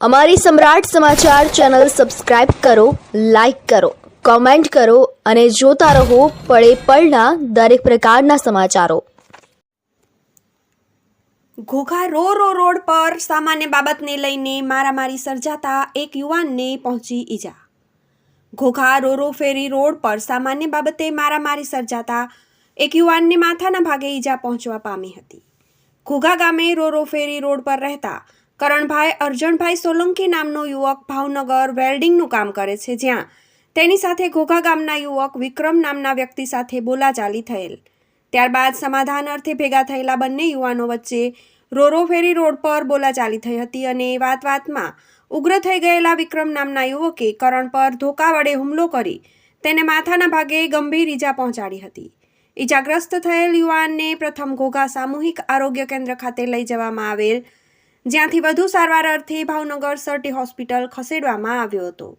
અમારી સમ્રાટ સમાચાર channel subscribe કરો, લાઇક કરો, કોમેન્ટ કરો અને જોતા રહો પળે પળના દરેક પ્રકારના સમાચારો. ઘોઘા રો રો રોડ પર સામાન્ય બાબતને લઈને મારામારી સર્જાતા એક યુવાનને પહોંચી ઈજા. Ghogha ro ro ferry road પર સામાન્ય બાબતે મારામારી સર્જાતા એક યુવાનને માથાના ભાગે ઈજા પહોંચવા પામી હતી. ઘોઘા ગામે રો રો ફેરી રોડ પર રહેતા કરણભાઈ, અર્જણભાઈ સોલંકી નામનો યુવક ભાવનગર વેલ્ડિંગનું કામ કરે છે જ્યાં. તેની સાથે ઘોઘા ગામના યુવક વિક્રમ નામના વ્યક્તિ સાથે બોલાચાલી થયેલ. ત્યારબાદ સમાધાન અર્થે ભેગા થયેલા બંને યુવાનો વચ્ચે રોરો ફેરી રોડ પર બોલાચાલી થઈ હતી અને વાત વાતમાં ઉગ્ર થઈ ગયેલા વિક્રમ નામના યુવકે કરણ પર ધોકા વડે હુમલો કરી તેને માથાના ભાગે ગંભીર ઈજા પહોંચાડી હતી. ઈજાગ્રસ્ત થયેલ યુવાનને પ્રથમ ઘોઘા સામૂહિક આરોગ્ય કેન્દ્ર ખાતે લઈ જવામાં આવેલ જ્યાંથી વધુ સારવાર અર્થે ભાવનગર સરટી હોસ્પિટલ ખસેડવામાં આવ્યો હતો.